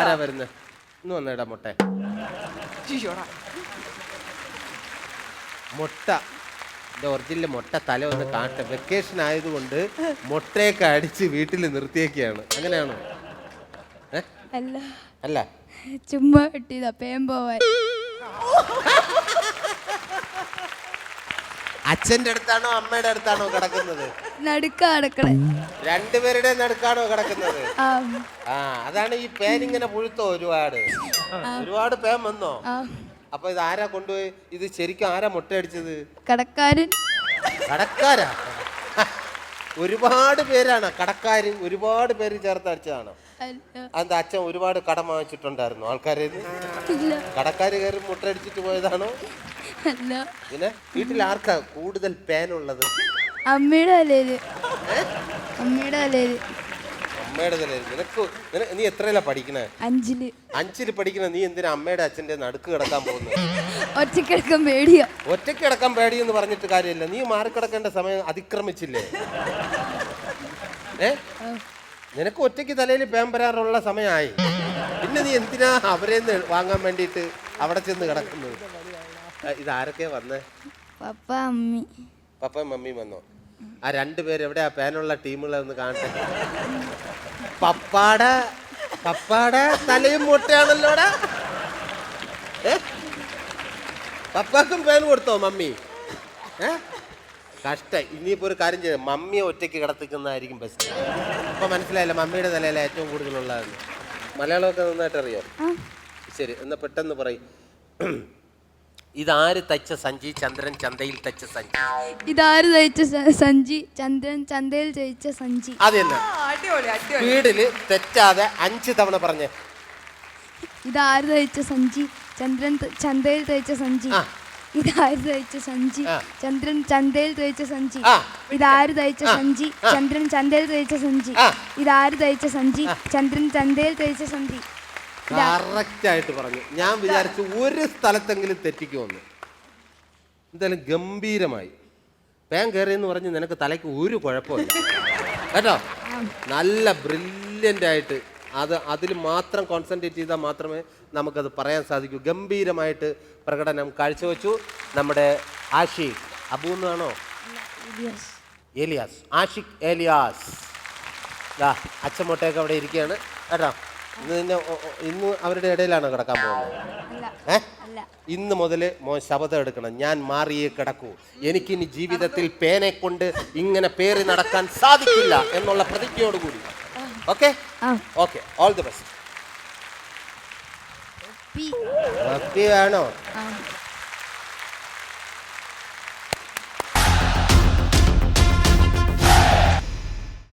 ആരാ വരുന്നത് ഇന്ന് വന്നേടാ മുട്ട. മുട്ട. എന്റെ ഒറിജിനൽ മുട്ട തല ഒന്ന് കാട്ട. വെക്കേഷൻ ആയതുകൊണ്ട് മുട്ടയൊക്കെ അടിച്ച് വീട്ടിൽ നിർത്തിയൊക്കെയാണ് അങ്ങനെയാണോ? അല്ല. അല്ല. ചുമ്മാ കിട്ടിയതാ പേം പോവാൻ. അച്ഛന്റെ അടുത്താണോ അമ്മയുടെ അടുത്താണോ കിടക്കുന്നത്? നടുക്ക അടക്കണേ രണ്ടുപേരുടെ നടുക്കാണോ കിടക്കുന്നത്? ആ. ആ അതാണ് ഈ പേൻ ഇങ്ങനെ പുഴുത്തോ ഒരുപാട്. ഒരുപാട് പേൻ വന്നോ? ആ. അപ്പൊ ഇത് ആരാ കൊണ്ടുപോയി? ഇത് ശരിക്കും ആരാ മുട്ടയടിച്ചത്? കടക്കാരൻ. കടക്കാരാ? ഒരുപാട് പേരാണ്. കടക്കാര് ഒരുപാട് പേര് ചേർത്ത് അടിച്ചതാണ്? അല്ല. അച്ഛൻ ഒരുപാട് കടം വാങ്ങിച്ചിട്ടുണ്ടായിരുന്നു ആൾക്കാരെ ഇല്ല. കടക്കാര് കയറി മുട്ടയടിച്ചിട്ട് പോയതാണോ? അല്ല. പിന്നെ വീട്ടിൽ ആർക്കാ കൂടുതൽ പേനുള്ളത്? അമ്മയുടെ തലയിൽ. അമ്മയുടെ തലയിൽ. അമ്മയുടെ തലയിൽ നിനക്ക് നിന- നീ എത്രയല്ല പഠിക്കണേ? അഞ്ചിൽ. അഞ്ചിൽ പഠിക്കണ നീ എന്തിനാ അമ്മയുടെ അച്ഛന്റെ നടുക്ക് കിടക്കാൻ പോകുന്നത്? ഒറ്റക്കിടക്കാൻ പേടിയാ. ഒറ്റയ്ക്ക് കിടക്കാൻ പേടിയെന്ന് പറഞ്ഞിട്ട് കാര്യമില്ല. നീ മാറിക്കിടക്കേണ്ട സമയം അതിക്രമിച്ചില്ലേ? ഏ? നിനക്ക് ഒറ്റയ്ക്ക് തലയിൽ പേമ്പരാറുള്ള സമയമായി. പിന്നെ നീ എന്തിനാ അവരെ വാങ്ങാൻ വേണ്ടിയിട്ട് അവിടെ ചെന്ന് കിടക്കുന്നത്? ആ, ഇതാരൊക്കെയാ വന്നേ? പപ്പ അമ്മി. പപ്പയും മമ്മിയും വന്നോ? ആ രണ്ടുപേര് ആ പേനുള്ള ടീമുകളൊന്ന് കാണട്ടെ. പപ്പാട പപ്പാട തലയും മുട്ടയാണല്ലോടാ. ഏ? പപ്പാക്കും പേൻ കൊടുത്തോ മമ്മി? ഏ? കഷ്ട. ഇനിയിപ്പോ ഒരു കാര്യം ചെയ്യാം. മമ്മിയെ ഒറ്റയ്ക്ക് കിടത്തിക്കുന്നതായിരിക്കും ബെസ്റ്റ് ഇപ്പൊ മനസ്സിലായില്ല? മമ്മിയുടെ തലയിലെ ഏറ്റവും കൂടുതലുള്ളതെന്ന്. മലയാളമൊക്കെ നന്നായിട്ട് അറിയാം ശരി എന്നാ പെട്ടെന്ന് പറയും. ഇതാര് തച്ച സഞ്ചി? ചന്ദ്രൻ ചന്തയിൽ തച്ച സഞ്ചി. ഇതാര് തയ്ച്ച സ- സഞ്ചി? ചന്ദ്രൻ ചന്തയിൽ തയ്ച്ച സഞ്ചി. അതെ അടിപൊളി അടിപൊളി. തെറ്റാതെ അഞ്ച് തവണ പറഞ്ഞേ. ഇതാര് തയ്ച്ച സഞ്ചി? ചന്ദ്രൻ ത- ചന്തയിൽ തയ്ച്ച സഞ്ചി. ആ. ഇതാര് തയ്ച്ച സഞ്ചി? ആ. ചന്ദ്രൻ ചന്തയിൽ തയ്ച്ച സഞ്ചി. ആ. ഇതാര് തയ്ച്ച സഞ്ചി? ചന്ദ്രൻ ചന്തയിൽ തയ്ച്ച സഞ്ചി. ആ. ഇതാര് തയ്ച്ച സഞ്ചി? ചന്ദ്രൻ ചന്തയിൽ തയ്ച്ച സഞ്ചി. കറക്റ്റ് ആയിട്ട് പറഞ്ഞു. ഞാൻ വിചാരിച്ചു ഒരു സ്ഥലത്തെങ്കിലും തെറ്റിക്കുമെന്ന്. എന്തായാലും ഗംഭീരമായി. പേൻ കയറി എന്ന് പറഞ്ഞ് നിനക്ക് തലയ്ക്ക് ഒരു കുഴപ്പമില്ല. കേട്ടോ? നല്ല ബ്രില്യന്റ് ആയിട്ട് അത് അതിൽ മാത്രം കോൺസെൻട്രേറ്റ് ചെയ്താൽ മാത്രമേ നമുക്കത് പറയാൻ സാധിക്കൂ. ഗംഭീരമായിട്ട് പ്രകടനം കാഴ്ചവെച്ചു നമ്മുടെ ആഷിഖ്. അബൂന്നാണോ ഏലിയാസ് ആഷിഖ് ഏലിയാസ് അച്ഛമോട്ടേക്ക് അവിടെ ഇരിക്കുകയാണ്. കേട്ടോ? ഇന്ന് നിന്നെ ഒ- ഒ- ഇന്ന് അവരുടെ ഇടയിലാണ് കിടക്കാൻ പോകുന്നത്? ഏ? ഇന്ന് മുതൽ മോൻ ശബദം എടുക്കണം. ഞാൻ മാറിയേ കിടക്കൂ. എനിക്കിനി ജീവിതത്തിൽ പേനെ കൊണ്ട് ഇങ്ങനെ പേറി നടക്കാൻ സാധിക്കില്ല എന്നുള്ള പ്രതിജ്ഞയോടുകൂടി. Okay? Okay all the best P. Happy വേണോ? ആ.